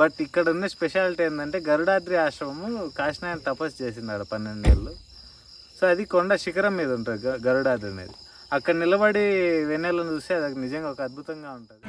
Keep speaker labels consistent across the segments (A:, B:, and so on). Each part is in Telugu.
A: బట్ ఇక్కడ ఉన్న స్పెషాలిటీ ఏంటంటే గరుడాద్రి ఆశ్రమము కాశీనాయన తపస్సు చేసినాడు పన్నెండేళ్ళు సో అది కొండ శిఖరం మీద ఉంటుంది గరుడాద్రి అనేది. అక్కడ నిలబడి వెన్నెలను చూస్తే అది నిజంగా ఒక అద్భుతంగా ఉంటుంది.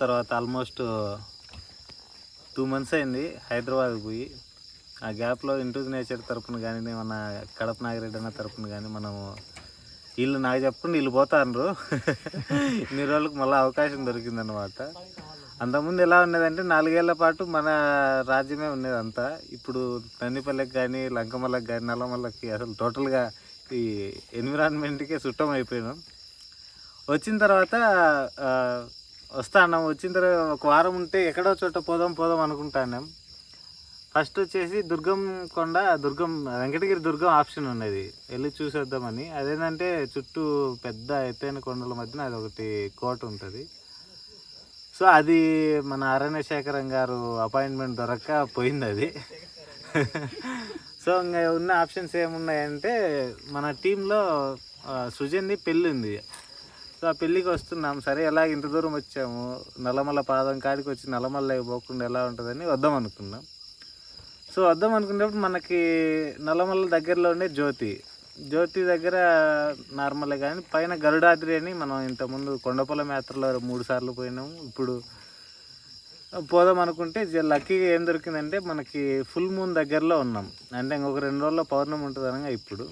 A: తర్వాత ఆల్మోస్ట్ టూ మంత్స్ అయింది హైదరాబాద్ పోయి. ఆ గ్యాప్లో ఇంటూజ్ నేచర్ తరపున కానీ మన కడప నాగిరెడ్డి అన్న తరపున కానీ మనము వీళ్ళు నాకు చెప్పకుండా వీళ్ళు పోతారు ఇన్ని రోజులకు మళ్ళీ అవకాశం దొరికిందనమాట అంతకుముందు ఎలా ఉండేదంటే నాలుగేళ్ళ పాటు మన రాజ్యమే ఉండేది అంతా ఇప్పుడు నందిపల్లెకి కానీ లంకమల్లకి కానీ నల్లమల్లకి అసలు టోటల్గా ఈ ఎన్విరాన్మెంట్కే సుట్టం అయిపోయినాం. వచ్చిన తర్వాత వస్తా అన్నాం. వచ్చిన తర్వాత ఒక వారం ఉంటే ఎక్కడో చోట పోదాం పోదాం అనుకుంటాన్నాం ఫస్ట్ వచ్చేసి దుర్గం కొండ దుర్గం వెంకటగిరి దుర్గం ఆప్షన్ ఉన్నది. వెళ్ళి చూసేద్దామని. అదేంటంటే చుట్టూ పెద్ద ఎత్తైన కొండల మధ్యన అది ఒకటి కోట ఉంటుంది. సో అది మన అరణ్య శేఖరం గారు అపాయింట్మెంట్ దొరక్క పోయింది అది. సో ఇంకా ఉన్న ఆప్షన్స్ ఏమున్నాయంటే మన టీంలో సుజన్ని పెళ్ళి ఉంది సో ఆ పెళ్ళికి వస్తున్నాం. సరే ఎలా ఇంత దూరం వచ్చాము? నల్లమల్ల పాదం కాడికి వచ్చి నల్లమల్ల పోకుండా ఎలా ఉంటుందని వద్దాం అనుకున్నాం. సో వద్దాం అనుకున్నప్పుడు మనకి నల్లమల్ల దగ్గరలో ఉండే జ్యోతి. జ్యోతి దగ్గర నార్మలే కానీ పైన గరుడాద్రి అని మనం ఇంతకుముందు కొండపొలం యాత్రలో మూడు సార్లు పోయినాము. ఇప్పుడు పోదాం అనుకుంటే లక్కీగా ఏం దొరికిందంటే మనకి ఫుల్ మూన్ దగ్గరలో ఉన్నాం. అంటే ఇంకొక రెండు రోజుల్లో పౌర్ణమి ఉంటుంది అనగా ఇప్పుడు.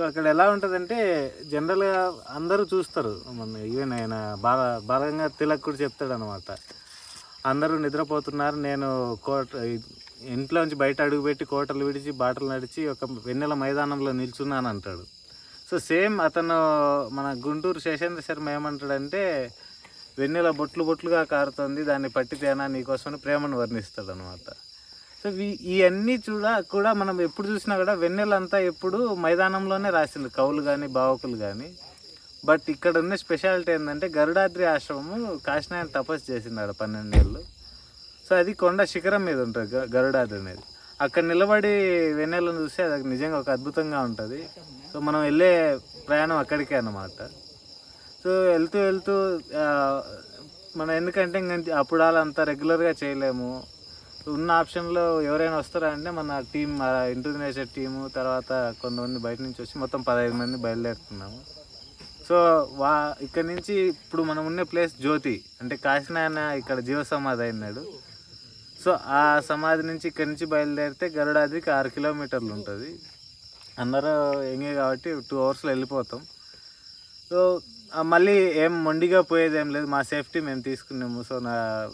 A: సో అక్కడ ఎలా ఉంటుందంటే జనరల్గా అందరూ చూస్తారు. మన ఈవెన్ ఆయన బాగా బలంగా తిలక్ కూడా చెప్తాడు అనమాట అందరూ నిద్రపోతున్నారు. నేను కోట ఇంట్లో నుంచి బయట అడుగుపెట్టి కోటలు విడిచి బాటలు నడిచి ఒక వెన్నెల మైదానంలో నిల్చున్నాను అంటాడు సో సేమ్ అతను మన గుంటూరు శేషేంద్ర శర్మ ఏమంటాడంటే వెన్నెల బొట్లు బొట్లుగా కారుతుంది దాన్ని పట్టితేనా నీకోసం ప్రేమను వర్ణిస్తాడు అనమాట సో ఇవన్నీ చూడ కూడా మనం ఎప్పుడు చూసినా కూడా వెన్నెలంతా ఎప్పుడు మైదానంలోనే రాసింది కవులు కానీ భావకులు కానీ బట్ ఇక్కడ ఉన్న స్పెషాలిటీ ఏంటంటే గరుడాద్రి ఆశ్రమము కాశీనాయన తపస్సు చేసినాడు పన్నెండేళ్ళు సో అది కొండ శిఖరం మీద ఉంటుంది గ- గరుడాద్రి అనేది. అక్కడ నిలబడి వెన్నెలను చూస్తే అది నిజంగా ఒక అద్భుతంగా ఉంటుంది. సో మనం వెళ్ళే ప్రయాణం అక్కడికే అన్నమాట. సో వెళ్తూ వెళ్తూ మనం ఎందుకంటే ఇంక అప్పుడు అంతా రెగ్యులర్గా చేయలేము. ఉన్న ఆప్షన్లో ఎవరైనా వస్తారా అంటే మన టీం ఇంటర్నేషనల్ టీము తర్వాత కొంతమంది బయట నుంచి వచ్చి మొత్తం పదహైదు మంది బయలుదేరుతున్నాము. సో వా ఇక్కడ నుంచి ఇప్పుడు మనం ఉన్న ప్లేస్ జ్యోతి అంటే కాశీనాయన ఇక్కడ జీవ సమాధి అయినాడు సో ఆ సమాధి నుంచి ఇక్కడ నుంచి బయలుదేరితే గరుడాద్రికి ఆరు కిలోమీటర్లు ఉంటుంది. అందరూ ఎంగే కాబట్టి టూ అవర్స్లో వెళ్ళిపోతాం. సో మళ్ళీ ఏం మొండిగా పోయేది ఏం లేదు. మా సేఫ్టీ మేము తీసుకున్నాము. సో నా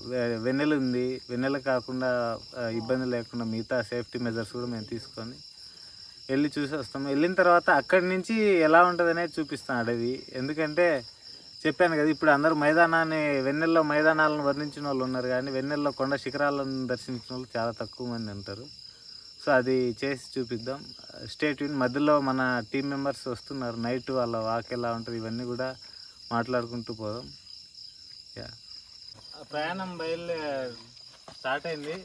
A: వె- వెన్నెల ఉంది. వెన్నెల కాకుండా ఇబ్బంది లేకుండా మిగతా సేఫ్టీ మెజర్స్ కూడా మేము తీసుకొని వెళ్ళి చూసి వస్తాం. వెళ్ళిన తర్వాత అక్కడి నుంచి ఎలా ఉంటుంది అనేది చూపిస్తాం అడవి. ఎందుకంటే చెప్పాను కదా ఇప్పుడు అందరూ మైదానాన్ని వెన్నెల్లో మైదానాలను వర్ణించిన వాళ్ళు ఉన్నారు కానీ వెన్నెల్లో కొండ శిఖరాలను దర్శించిన వాళ్ళు చాలా తక్కువ మంది ఉంటారు. సో అది చేసి చూపిద్దాం. స్టేట్ మధ్యలో మన టీం మెంబర్స్ వస్తున్నారు. నైట్ వాళ్ళ వాక్ ఎలా ఉంటుంది ఇవన్నీ కూడా మాట్లాడుకుంటూ పోదాం. యా ప్రయాణం బయలు స్టార్ట్ అయింది.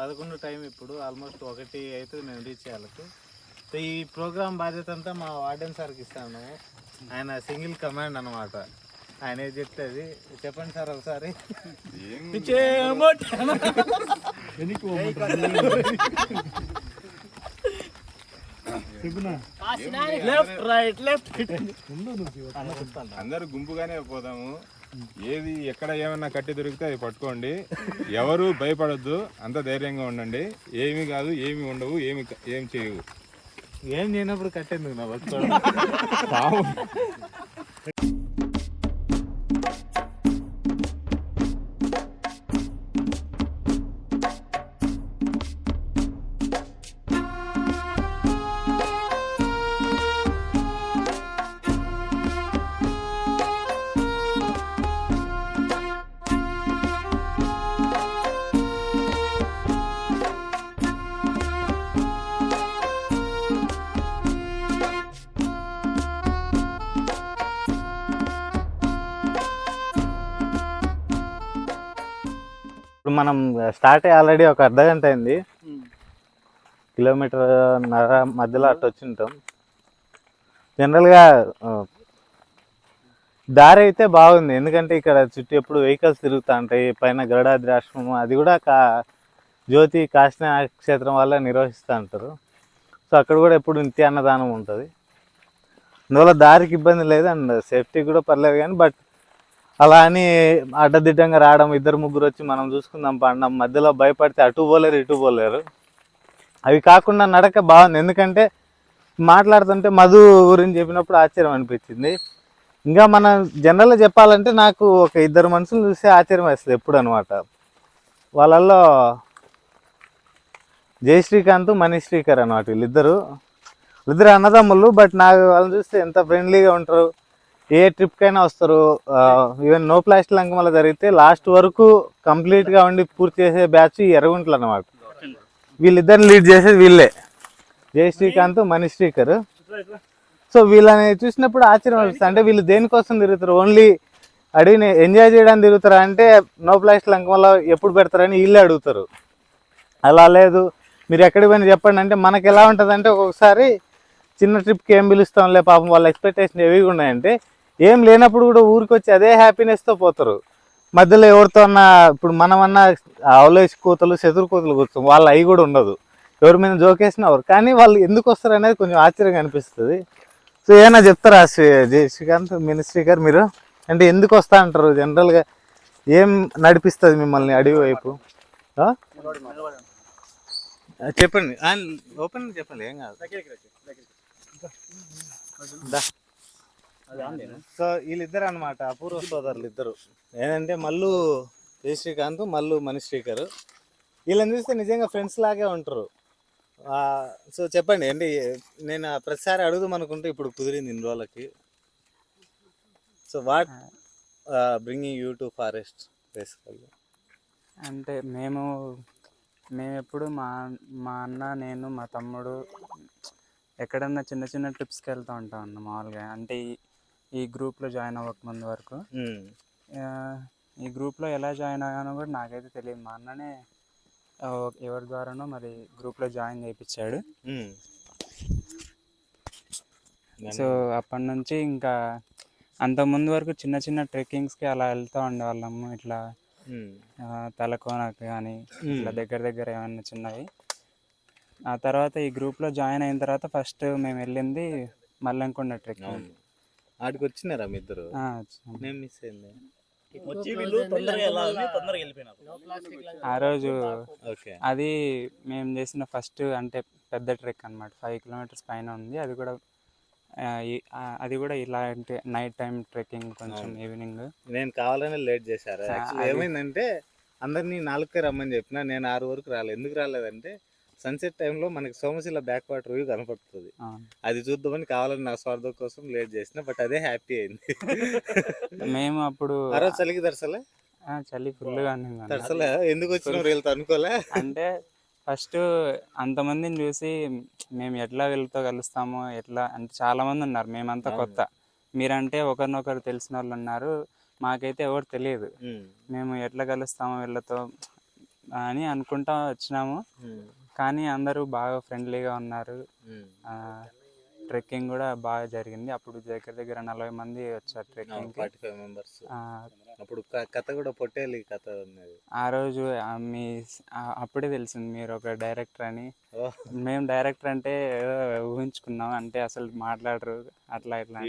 A: పదకొండు టైం ఇప్పుడు. ఆల్మోస్ట్ ఒకటి అయితే నేను రీచ్ అయ్యాలకు సో ఈ ప్రోగ్రామ్ బాధ్యత అంతా మా వార్డెన్ సార్కి ఇస్తాను ఆయన సింగిల్ కమాండ్ అన్నమాట. ఆయన ఏది చెప్తే అది. చెప్పండి సార్ ఒకసారి.
B: లెఫ్ట్ రైట్ లెఫ్ట్
C: అందరూ గుంపుగానే పోదాము.
B: ఏది ఎక్కడ ఏమన్నా కట్టి దొరికితే అది పట్టుకోండి. ఎవరు భయపడొద్దు అంత ధైర్యంగా ఉండండి. ఏమి కాదు ఏమి ఉండవు ఏమి ఏం చేయవు.
A: ఏం చేయనప్పుడు కట్టేందుకు నా బతుకోవడం మనం స్టార్ట్ అయ్యి ఆల్రెడీ ఒక అర్ధ గంట అయింది. కిలోమీటర్ నర మధ్యలో అట్టు వచ్చి ఉంటాం జనరల్గా దారి అయితే బాగుంది. ఎందుకంటే ఇక్కడ చుట్టూ ఎప్పుడు వెహికల్స్ తిరుగుతూ ఉంటాయి పైన గరుడాద్రి ఆశ్రమం అది కూడా కా జ్యోతి కాశీ క్షేత్రం వల్ల నిర్వహిస్తూ ఉంటారు సో అక్కడ కూడా ఎప్పుడు నిత్య అన్నదానం ఉంటుంది. అందువల్ల దారికి ఇబ్బంది లేదు. అండ్ సేఫ్టీ కూడా పర్లేదు కానీ బట్ అలా అని అడ్డదిడ్డంగా రావడం ఇద్దరు ముగ్గురు వచ్చి మనం చూసుకుందాం పండడం మధ్యలో భయపడితే అటు పోలేరు ఇటు పోలేరు. అవి కాకుండా నడక బాగుంది. ఎందుకంటే మాట్లాడుతుంటే మధు గురించి చెప్పినప్పుడు ఆశ్చర్యం అనిపించింది. ఇంకా మనం జనరల్గా చెప్పాలంటే నాకు ఒక ఇద్దరు మనుషులు చూస్తే ఆశ్చర్యం వేస్తుంది ఎప్పుడు అనమాట వాళ్ళల్లో జయశ్రీకాంత్ మణిశ్రీకర్ మనీష్ శ్రీకర్ అనమాట వీళ్ళిద్దరు. వీళ్ళిద్దరు అన్నదమ్ములు బట్ నాకు వాళ్ళని చూస్తే ఎంత ఫ్రెండ్లీగా ఉంటారు. ఏ ట్రిప్కైనా వస్తారు. ఈవెన్ నో ప్లాస్టిక్ లంకమల జరిగితే లాస్ట్ వరకు కంప్లీట్గా ఉండి పూర్తి చేసే బ్యాచ్ ఈ ఎర్రగుంటలు అనమాట వీళ్ళిద్దరిని లీడ్ చేసేది వీళ్ళే. జై శ్రీకాంత్ మనీష్ శ్రీకర్. సో వీళ్ళని చూసినప్పుడు ఆశ్చర్యం అనిపిస్తుంది. అంటే వీళ్ళు దేనికోసం తిరుగుతారు? ఓన్లీ అడిగిన ఎంజాయ్ చేయడానికి తిరుగుతారా అంటే నో ప్లాస్టిక్ లంకమల ఎప్పుడు పెడతారని వీళ్ళే అడుగుతారు. అలా లేదు. మీరు ఎక్కడికి పోయినా చెప్పండి. అంటే మనకి ఎలా ఉంటుంది అంటే ఒక్కొక్కసారి చిన్న ట్రిప్కి ఏం పిలుస్తాంలే పాపం వాళ్ళ ఎక్స్పెక్టేషన్ ఏవి ఉన్నాయంటే ఏం లేనప్పుడు కూడా ఊరికి వచ్చి అదే హ్యాపీనెస్తో పోతారు. మధ్యలో ఎవరితో అన్నా ఇప్పుడు మనమన్నా అవలేసి కూతలు శత్రు కూతలు కూర్చోం వాళ్ళు అవి కూడా ఉండదు. ఎవరి మీద జోకేసిన ఎవరు. కానీ వాళ్ళు ఎందుకు వస్తారు అనేది కొంచెం ఆశ్చర్యంగా అనిపిస్తుంది. సో ఏమైనా చెప్తారా శ్రీకాంత్ మినిస్ట్రీ గారు మీరు? అంటే ఎందుకు వస్తా అంటారు? జనరల్గా ఏం నడిపిస్తుంది మిమ్మల్ని అడవి వైపు? చెప్పండి. ఓపెన్ చెప్పండి ఏం కాదు. సో వీళ్ళిద్దరు అనమాట అపూర్వ సోదరులు ఇద్దరు ఏంటంటే మల్లు జయ శ్రీకాంత్ మల్లు మనీష్ శ్రీకర్. వీళ్ళని చూస్తే నిజంగా ఫ్రెండ్స్ లాగే ఉంటారు. సో చెప్పండి అంటే నేను ప్రతిసారి అడుగుదాం అనుకుంటే ఇప్పుడు కుదిరింది ఇన్ని రోజులకి. So what bringing you to forest బేసికల్గా
C: అంటే మేము మేము ఎప్పుడు మా మా అన్న నేను మా తమ్ముడు ఎక్కడన్నా చిన్న చిన్న ట్రిప్స్కి వెళ్తూ ఉంటాం అన్న మామూలుగా. అంటే ఈ గ్రూప్లో జాయిన్ అవ్వకముందు వరకు. ఆ, ఈ గ్రూప్లో ఎలా జాయిన్ అయ్యానో కూడా నాకైతే తెలియదు. మా అన్ననే ఎవరి ద్వారానో మరి గ్రూప్లో జాయిన్ చేయించాడు. సో అప్పటి నుంచి ఇంకా అంత ముందు వరకు చిన్న చిన్న ట్రెక్కింగ్స్కి అలా వెళ్తూ ఉండేవాళ్ళము. ఇట్లా తలకోనకు కానీ ఇట్లా దగ్గర దగ్గర ఏమన్నా చిన్నవి. ఆ తర్వాత ఈ గ్రూప్లో జాయిన్ అయిన తర్వాత ఫస్ట్ మేము వెళ్ళింది మల్లంకొండ ట్రెక్కింగ్.
A: ఆడికి వచ్చినారా మీ ఇద్దరు? నేను మిస్ అయింది.
C: ఆ రోజు
A: ఓకే.
C: అది మేము చేసిన ఫస్ట్ అంటే పెద్ద ట్రెక్ అన్నమాట. ఫైవ్ కిలోమీటర్స్ పైన ఉంది. అది కూడా అది కూడా ఇలాంటి నైట్ టైం ట్రెక్కింగ్ కొంచెం ఈవినింగ్.
A: నేను కావాలని లేట్ చేశారు? ఏమైందంటే అందరినీ నాలుగుకే రమ్మని చెప్పిన నేను ఆరు వరకు రాలేదు ఎందుకు రాలేదంటే సన్సెట్ టైంలో మనకి సోమశిల బ్యాక్ వాటర్ వ్యూ కనపడుతుంది. అది చూద్దామని కావాలని నా స్వార్థం కోసం లేట్ చేసిన బట్ అదే హ్యాపీ అయింది.
C: మేము అప్పుడు
A: చలికి దర్శలే
C: ఆ, చలి ఫుల్గా
A: దర్శలే ఎందుకు వచ్చినారు వీళ్ళతో అనుకోలే?
C: అంటే ఫస్ట్ అంతమందిని చూసి మేము ఎట్లా వీళ్ళతో కలుస్తామో ఎట్లా అంటే చాలా మంది ఉన్నారు మేమంతా కొత్త. మీరంటే ఒకరినొకరు తెలిసిన వాళ్ళు ఉన్నారు మాకైతే ఎవరు తెలియదు. మేము ఎట్లా కలుస్తామో వీళ్ళతో అని అనుకుంటా వచ్చినాము. కానీ అందరూ బాగా ఫ్రెండ్లీగా ఉన్నారు. ట్రెక్కింగ్ కూడా బాగా జరిగింది. అప్పుడు దగ్గర దగ్గర నలభై మంది వచ్చారు ట్రెక్కింగ్కి.
A: Forty five members. అప్పుడు కథ కూడా పొట్టేలి కథ ఉన్నది
C: ఆ రోజు మీ అప్పుడే తెలిసింది మీరు ఒక డైరెక్టర్ అని. మేము డైరెక్టర్ అంటే ఊహించుకున్నాం. అంటే అసలు మాట్లాడరు. అట్లా ఇట్లా.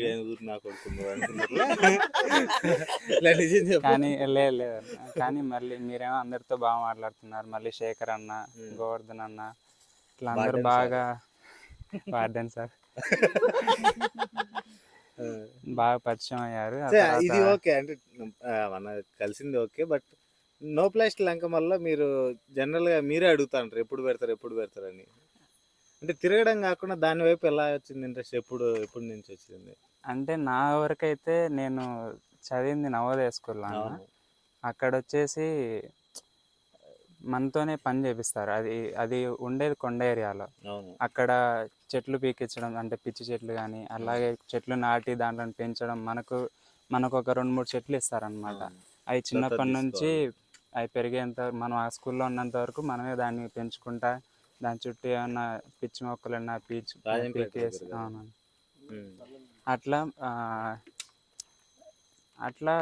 C: కానీ లేదు లేదు కానీ మళ్ళీ మీరేమో అందరితో బాగా మాట్లాడుతున్నారు. మళ్ళీ శేఖర్ అన్న గోవర్ధన్ అన్న. ఇట్లా అందరూ బాగా వార్డెన్ సార్. బాగా పరిచయం అయ్యారు.
A: ఇది ఓకే. అంటే మన కలిసింది ఓకే. బట్ నో ప్లాస్టిక్ లంక వల్ల మీరు జనరల్గా మీరే అడుగుతాంటారు ఎప్పుడు పెడతారు ఎప్పుడు పెడతారు అని. అంటే తిరగడం కాకుండా దాని వైపు ఎలా వచ్చింది ఇంట్రెస్ట్? ఎప్పుడు ఎప్పటి నుంచి వచ్చింది?
C: అంటే నా వరకైతే నేను చదివింది నవోదయ స్కూల్లో. అక్కడ వచ్చేసి మనతోనే పని చేపిస్తారు. అది అది ఉండేది కొండ ఏరియాలో. అక్కడ చెట్లు పీకించడం అంటే పిచ్చి చెట్లు కానీ అలాగే చెట్లు నాటి దాంట్లో పెంచడం మనకు మనకు ఒక రెండు మూడు చెట్లు ఇస్తారనమాట. అవి చిన్నప్పటి నుంచి అవి పెరిగేంత మనం ఆ స్కూల్లో ఉన్నంత వరకు మనమే దాన్ని పెంచుకుంటా దాని చుట్టూ ఏమన్నా పిచ్చి మొక్కలు ఉన్నా పీచు పీకేసి. అట్లా అట్లా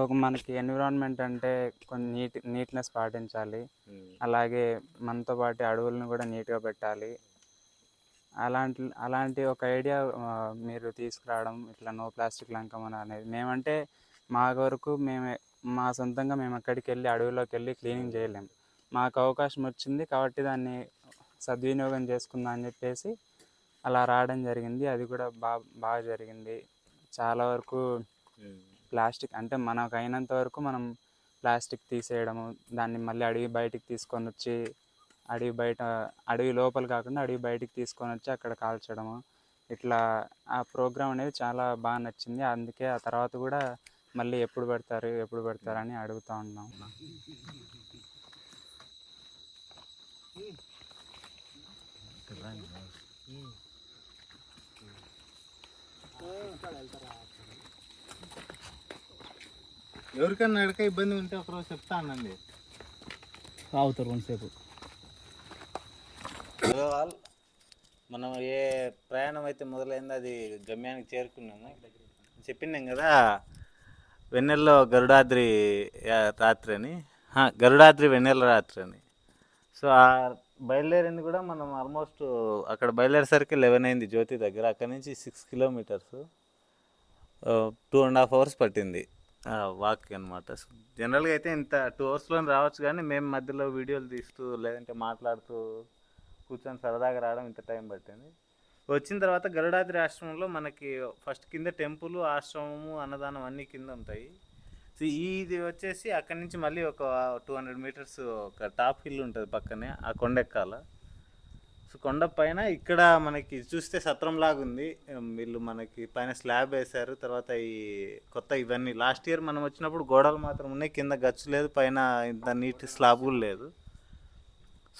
C: ఒక మనకి ఎన్విరాన్మెంట్ అంటే కొన్ని నీట్ నీట్నెస్ పాటించాలి. అలాగే మనతో పాటు అడవులను కూడా నీట్గా పెట్టాలి. అలాంటి అలాంటి ఒక ఐడియా మీరు తీసుకురావడం ఇట్లా నో ప్లాస్టిక్ లంకమని అనేది. మేమంటే మా వరకు మేమే మా సొంతంగా మేము ఎక్కడికి వెళ్ళి అడవిలోకి వెళ్ళి క్లీనింగ్ చేయలేం. మాకు అవకాశం వచ్చింది కాబట్టి దాన్ని సద్వినియోగం చేసుకుందాం అని చెప్పేసి అలా రావడం జరిగింది. అది కూడా బాగా బాగా జరిగింది. చాలా వరకు. ప్లాస్టిక్ అంటే మనకు అయినంత వరకు మనం ప్లాస్టిక్ తీసేయడము దాన్ని మళ్ళీ అడవి బయటికి తీసుకొని వచ్చి అడవి బయట అడవి లోపల కాకుండా అడవి బయటికి తీసుకొని వచ్చి అక్కడ కాల్చడము. ఇట్లా ఆ ప్రోగ్రామ్ అనేది చాలా బాగా నచ్చింది. అందుకే ఆ తర్వాత కూడా మళ్ళీ ఎప్పుడు పెడతారు ఎప్పుడు పెడతారు అని అడుగుతూ ఉన్నాం.
A: ఎవరికన్నా నడక ఇబ్బంది ఉంటే ఒకరోజు చెప్తా అనండి
D: ఆగుతారు కొంతసేపు.
A: ఆల్. మనం ఏ ప్రయాణం అయితే మొదలైందో అది గమ్యానికి చేరుకున్నాము. చెప్పినాం కదా వెన్నెల్లో గరుడాద్రి రాత్రి అని. గరుడాద్రి వెన్నెల రాత్రి అని. సో ఆ బయలుదేరింది కూడా మనం ఆల్మోస్ట్ అక్కడ బయలుదేరేసరికి లెవెన్ అయింది జ్యోతి దగ్గర. అక్కడ నుంచి six kilometres two and half hours పట్టింది. వాక్ అనమాట జనరల్గా అయితే ఇంత టూ అవర్స్లో రావచ్చు కానీ మేము మధ్యలో వీడియోలు తీస్తూ లేదంటే మాట్లాడుతూ కూర్చొని సరదాగా రావడం ఇంత టైం పట్టింది. వచ్చిన తర్వాత గరుడాద్రి ఆశ్రమంలో మనకి ఫస్ట్ కింద టెంపుల్ ఆశ్రమము అన్నదానం అన్నీ కింద ఉంటాయి. సో ఇది వచ్చేసి అక్కడి నుంచి మళ్ళీ ఒక టూ హండ్రెడ్ మీటర్స్ ఒక టాప్ హిల్ ఉంటుంది పక్కనే ఆ కొండ ఎక్కాల సో కొండ పైన ఇక్కడ మనకి చూస్తే సత్రం లాగుంది. వీళ్ళు మనకి పైన స్లాబ్ వేశారు. తర్వాత ఈ కొత్త ఇవన్నీ. లాస్ట్ ఇయర్ మనం వచ్చినప్పుడు గోడలు మాత్రం ఉన్నాయి. కింద గచ్చు లేదు. పైన ఇంత నీట్ స్లాబ్ కూడా లేదు.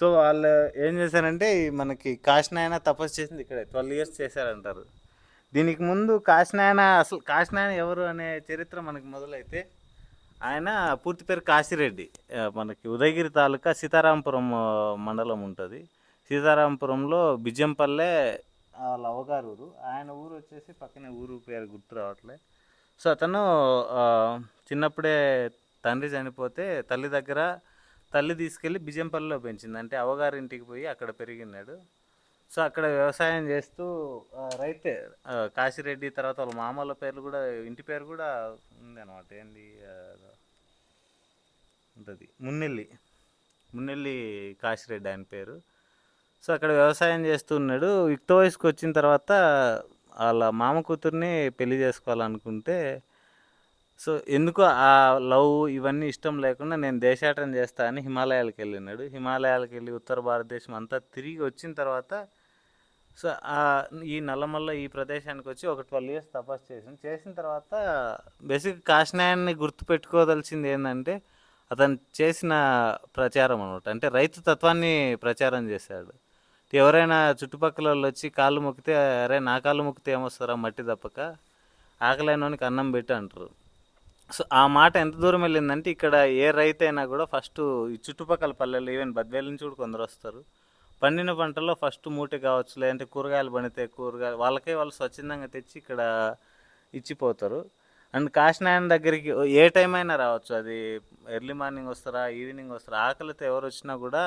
A: సో వాళ్ళు ఏం చేశారంటే మనకి కాశనాయన తపస్సు చేసింది ఇక్కడే. ట్వెల్వ్ ఇయర్స్ చేశారంటారు. దీనికి ముందు కాశనాయన అసలు కాశనాయన ఎవరు అనే చరిత్ర మనకి మొదలైతే ఆయన పూర్తి పేరు కాశిరెడ్డి. మనకి ఉదయగిరి తాలూకా సీతారాంపురం మండలం ఉంటుంది. సీతారామపురంలో బిజ్జంపల్లె వాళ్ళ అవ్వగారు ఊరు ఆయన ఊరు వచ్చేసి పక్కనే ఊరు పేరు గుర్తు రావట్లే. సో అతను చిన్నప్పుడే తండ్రి చనిపోతే తల్లి దగ్గర తల్లి తీసుకెళ్ళి బిజంపల్లిలో పెంచింది. అంటే అవగారి ఇంటికి పోయి అక్కడ పెరిగినాడు. సో అక్కడ వ్యవసాయం చేస్తూ రైతే కాశిరెడ్డి తర్వాత వాళ్ళ మామూల పేర్లు కూడా ఇంటి పేరు కూడా ఉంది అనమాట ఏంది ఉంటుంది. మున్నెల్లి. మున్నెల్లి కాశిరెడ్డి ఆయన పేరు. సో అక్కడ వ్యవసాయం చేస్తున్నాడు. యుక్త వయసుకు వచ్చిన తర్వాత వాళ్ళ మామ కూతుర్ని పెళ్ళి చేసుకోవాలనుకుంటే సో ఎందుకో ఆ లవ్ ఇవన్నీ ఇష్టం లేకుండా నేను దేశాటన చేస్తా అని హిమాలయాలకు వెళ్ళినాడు. హిమాలయాలకు వెళ్ళి ఉత్తర భారతదేశం అంతా తిరిగి వచ్చిన తర్వాత సో ఆ ఈ నల్లమల్ల ఈ ప్రదేశానికి వచ్చి ఒక ట్వెల్వ్ ఇయర్స్ తపస్సు చేసాను చేసిన తర్వాత బేసిక్ కాశీనాయాన్ని గుర్తుపెట్టుకోదలిసింది ఏంటంటే అతను చేసిన ప్రచారం అనమాట అంటే రైతు తత్వాన్ని ప్రచారం చేశాడు. ఎవరైనా చుట్టుపక్కల వాళ్ళు వచ్చి కాళ్ళు మొక్కితే అరే నా కాళ్ళు మొక్కితే ఏమొస్తారా? మట్టి తప్పక. ఆకలైనోనికి అన్నం పెట్టి అంటారు. సో ఆ మాట ఎంత దూరం వెళ్ళిందంటే ఇక్కడ ఏ రైతు అయినా కూడా ఫస్ట్ ఈ చుట్టుపక్కల పల్లెలు ఈవెన్ బద్వేలు నుంచి కూడా కొందరు వస్తారు. పండిన పంటలో ఫస్ట్ మూట కావచ్చు లేదంటే కూరగాయలు పండితే కూరగాయలు వాళ్ళకే వాళ్ళు స్వచ్ఛందంగా తెచ్చి ఇక్కడ ఇచ్చిపోతారు. అండ్ కాశీనాయన దగ్గరికి ఏ టైం అయినా రావచ్చు. అది ఎర్లీ మార్నింగ్ వస్తారా ఈవినింగ్ వస్తారా ఆకలితో ఎవరు వచ్చినా కూడా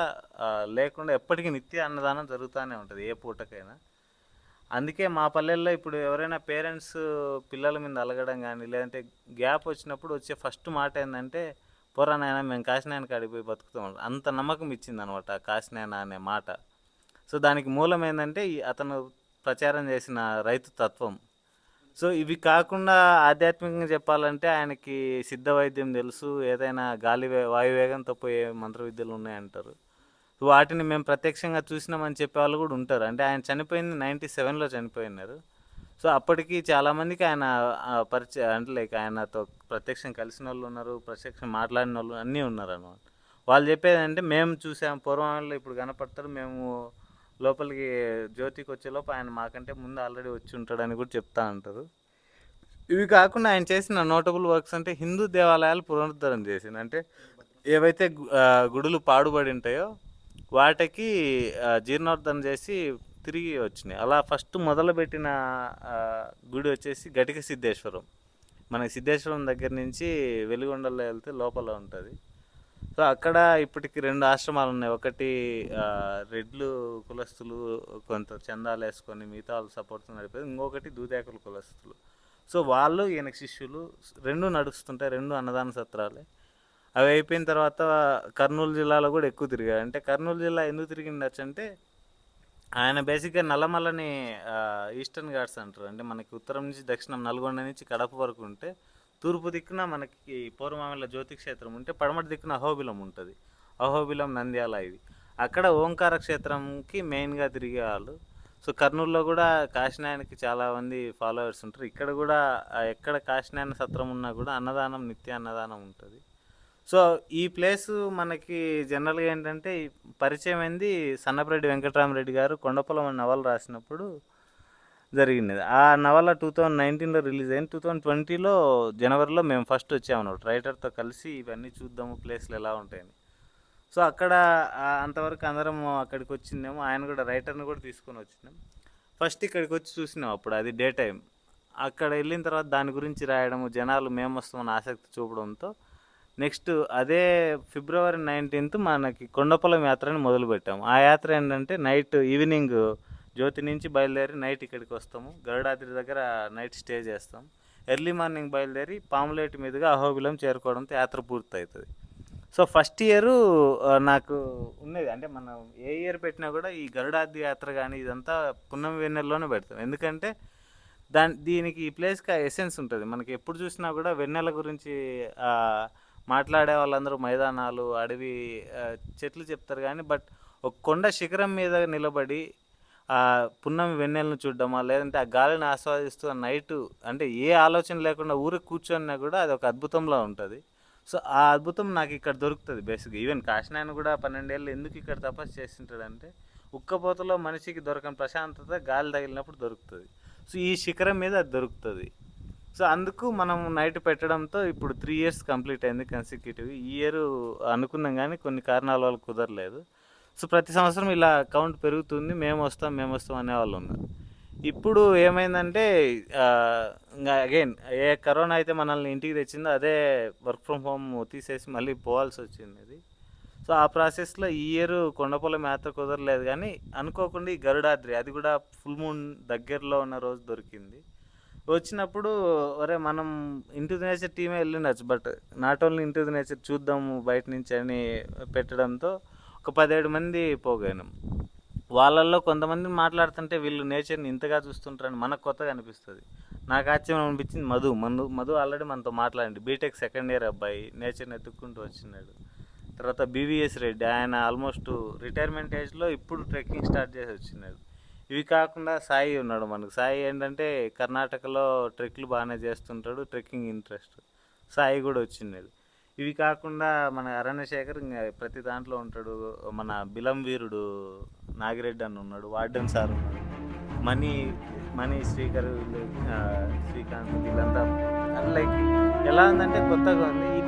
A: లేకుండా ఎప్పటికీ నిత్య అన్నదానం జరుగుతూనే ఉంటుంది ఏ పూటకైనా. అందుకే మా పల్లెల్లో ఇప్పుడు ఎవరైనా పేరెంట్స్ పిల్లల మీద అలగడం కానీ లేదంటే గ్యాప్ వచ్చినప్పుడు వచ్చే ఫస్ట్ మాట ఏంటంటే పోరా నాయన మేము కాశీనాయన అడిగిపోయి బతుకుతాం. అంత నమ్మకం ఇచ్చింది అనమాట కాశీనాయన అనే మాట. సో దానికి మూలం ఏంటంటే ఈ అతను ప్రచారం చేసిన రైతు తత్వం. సో ఇవి కాకుండా ఆధ్యాత్మికంగా చెప్పాలంటే ఆయనకి సిద్ధ వైద్యం తెలుసు ఏదైనా గాలి వాయువేగంతో పోయే మంత్ర విద్యలు ఉన్నాయంటారు. వాటిని మేము ప్రత్యక్షంగా చూసినామని చెప్పే వాళ్ళు కూడా ఉంటారు. అంటే ఆయన చనిపోయింది నైంటీ సెవెన్లో చనిపోయినారు. సో అప్పటికి చాలామందికి ఆయన పరిచయం అంటే లైక్ ఆయనతో ప్రత్యక్షం కలిసిన వాళ్ళు ఉన్నారు ప్రత్యక్షం మాట్లాడిన వాళ్ళు అన్నీ ఉన్నారు అనమాట వాళ్ళు చెప్పేది అంటే మేము చూసాం పూర్వంలో ఇప్పుడు కనపడతారు మేము లోపలికి జ్యోతికి వచ్చేలోపు ఆయన మాకంటే ముందు ఆల్రెడీ వచ్చి ఉంటాడని కూడా చెప్తా ఉంటారు ఇవి కాకుండా ఆయన చేసిన నోటబుల్ వర్క్స్ అంటే హిందూ దేవాలయాలు పునరుద్ధరణ చేసింది. అంటే ఏవైతే గుడులు పాడుబడి ఉంటాయో వాటికి జీర్ణోద్ధరణ చేసి తిరిగి వచ్చినాయి. అలా ఫస్ట్ మొదలుపెట్టిన గుడి వచ్చేసి గటిక సిద్ధేశ్వరం. మనకి సిద్ధేశ్వరం దగ్గర నుంచి వెలుగొండలో వెళ్తే లోపల ఉంటుంది. సో అక్కడ ఇప్పటికి రెండు ఆశ్రమాలు ఉన్నాయి. ఒకటి రెడ్లు కులస్తులు కొంత చందాలు వేసుకొని మిగతా వాళ్ళు సపోర్ట్తో నడిపేది. ఇంకొకటి దూదేకుల కులస్తులు. సో వాళ్ళు ఈయనకి శిష్యులు రెండు నడుస్తుంటాయి రెండు అన్నదాన సత్రాలే. అవి అయిపోయిన తర్వాత కర్నూలు జిల్లాలో కూడా ఎక్కువ తిరిగాడు అంటే కర్నూలు జిల్లా ఎందుకు తిరిగిండొచ్చు అంటే ఆయన బేసిక్గా నల్లమల్లని ఈస్టర్న్ ఘాట్స్ అంటారు. అంటే మనకి ఉత్తరం నుంచి దక్షిణం నల్గొండ నుంచి కడప వరకు ఉంటే తూర్పు దిక్కున మనకి పూర్వమామిల జ్యోతి క్షేత్రం ఉంటే పడమటి దిక్కున అహోబిలం ఉంటుంది. అహోబిలం నంద్యాల ఇది. అక్కడ ఓంకార క్షేత్రంకి మెయిన్గా తిరిగే వాళ్ళు. సో కర్నూలులో కూడా కాశీనాయనకి చాలామంది ఫాలోవర్స్ ఉంటారు. ఇక్కడ కూడా ఎక్కడ కాశీనాయన సత్రం ఉన్నా కూడా అన్నదానం నిత్య అన్నదానం ఉంటుంది. సో ఈ ప్లేస్ మనకి జనరల్గా ఏంటంటే పరిచయం అయింది సన్నపరెడ్డి వెంకటరామరెడ్డి గారు కొండపొలం నవలు రాసినప్పుడు జరిగింది ఆ నవల టూ థౌజండ్ నైన్టీన్లో రిలీజ్ అయింది. టూ థౌజండ్ ట్వంటీలో జనవరిలో మేము ఫస్ట్ వచ్చామన్నమాట రైటర్తో కలిసి ఇవన్నీ చూద్దాము ప్లేస్లు ఎలా ఉంటాయని. సో అక్కడ అంతవరకు అందరం అక్కడికి వచ్చిందేమో ఆయన కూడా రైటర్ని కూడా తీసుకొని వచ్చినాం. ఫస్ట్ ఇక్కడికి వచ్చి చూసినాం అప్పుడు అది డే టైం అక్కడ వెళ్ళిన తర్వాత దాని గురించి రాయడము జనాలు మేము వస్తామని ఆసక్తి చూపడంతో నెక్స్ట్ అదే ఫిబ్రవరి నైన్టీన్త్ మనకి కొండపొలం యాత్రని మొదలుపెట్టాము. ఆ యాత్ర ఏంటంటే నైట్ ఈవినింగ్ జ్యోతి నుంచి బయలుదేరి నైట్ ఇక్కడికి వస్తాము. గరుడాద్రి దగ్గర నైట్ స్టే చేస్తాం. ఎర్లీ మార్నింగ్ బయలుదేరి పాములేటి మీదుగా అహోబిలం చేరుకోవడంతో యాత్ర పూర్తవుతుంది. సో ఫస్ట్ ఇయర్ నాకు ఉన్నది అంటే మనం ఏ ఇయర్ పెట్టినా కూడా ఈ గరుడాద్రి యాత్ర కానీ ఇదంతా పున్నమి వెన్నెలలోనే పెడతాం. ఎందుకంటే దాని దీనికి ఈ ప్లేస్కి ఆ ఎసెన్స్ ఉంటుంది. మనకి ఎప్పుడు చూసినా కూడా వెన్నెల గురించి మాట్లాడే వాళ్ళందరూ మైదానాలు అడవి చెట్లు చెప్తారు కానీ బట్ ఒక కొండ శిఖరం మీద నిలబడి ఆ పున్నమి వెన్నెలను చూడడమా? లేదంటే ఆ గాలిని ఆస్వాదిస్తూ ఆ నైట్ అంటే ఏ ఆలోచన లేకుండా ఊరికి కూర్చొని కూడా అది ఒక అద్భుతంలో ఉంటుంది. సో ఆ అద్భుతం నాకు ఇక్కడ దొరుకుతుంది బేసిక్గా. ఈవెన్ కాశీనాయన కూడా పన్నెండేళ్ళు ఎందుకు ఇక్కడ తపస్సు చేస్తుంటాడంటే ఉక్కపోతలో మనిషికి దొరకని ప్రశాంతత గాలి తగిలినప్పుడు దొరుకుతుంది. సో ఈ శిఖరం మీద అది దొరుకుతుంది. సో అందుకు మనం నైట్ పెట్టడంతో ఇప్పుడు త్రీ ఇయర్స్ కంప్లీట్ అయింది కన్సిక్యూటివ్ ఈ ఇయర్ అనుకున్నాం కానీ కొన్ని కారణాల వల్ల కుదరలేదు. సో ప్రతి సంవత్సరం ఇలా కౌంట్ పెరుగుతుంది మేము వస్తాం మేము వస్తాం అనేవాళ్ళు ఉన్నారు. ఇప్పుడు ఏమైందంటే ఇంకా అగైన్ ఏ కరోనా అయితే మనల్ని ఇంటికి తెచ్చిందో అదే వర్క్ ఫ్రమ్ హోమ్ తీసేసి మళ్ళీ పోవాల్సి వచ్చింది అది సో ఆ ప్రాసెస్లో ఈ ఇయర్ కొండపొలం యాత్ర కుదరలేదు కానీ అనుకోకుండా ఈ గరుడాద్రి అది కూడా ఫుల్ మూన్ దగ్గరలో ఉన్న రోజు దొరికింది. వచ్చినప్పుడు ఒరే మనం ఇంటూ ది నేచర్ టీమే వెళ్ళిండొచ్చు but not only into the nature చూద్దాము బయట నుంచి అని పెట్టడంతో ఒక పదిహేడు మంది పోగాను. వాళ్ళల్లో కొంతమంది మాట్లాడుతుంటే వీళ్ళు నేచర్ని ఇంతగా చూస్తుంటారని మనకు కొత్తగా అనిపిస్తుంది. నాకు ఆశ్చర్యం అనిపించింది మధు. మధు మధు ఆల్రెడీ మనతో మాట్లాడండి. బీటెక్ సెకండ్ ఇయర్ అబ్బాయి. నేచర్ని ఎత్తుక్కుంటూ వచ్చినాడు. తర్వాత బీవీఎస్ రెడ్డి. ఆయన ఆల్మోస్ట్ రిటైర్మెంట్ ఏజ్లో ఇప్పుడు ట్రెక్కింగ్ స్టార్ట్ చేసి వచ్చినాడు. ఇవి కాకుండా సాయి ఉన్నాడు మనకు. సాయి ఏంటంటే కర్ణాటకలో ట్రెక్లు బాగానే చేస్తుంటాడు. ట్రెక్కింగ్ ఇంట్రెస్ట్ సాయి కూడా వచ్చినాడు. ఇవి కాకుండా మన అరణ్యశేఖర్ ఇంకా ప్రతి దాంట్లో ఉంటాడు. మన బిలం వీరుడు నాగిరెడ్డి అని ఉన్నాడు వార్డెన్ సార్ ఉన్నాడు. మనీ మనీ శ్రీకర్ శ్రీకాంత్ వీళ్ళంతా. లైక్ ఎలా ఉందంటే కొత్తగా ఉంది. ఈ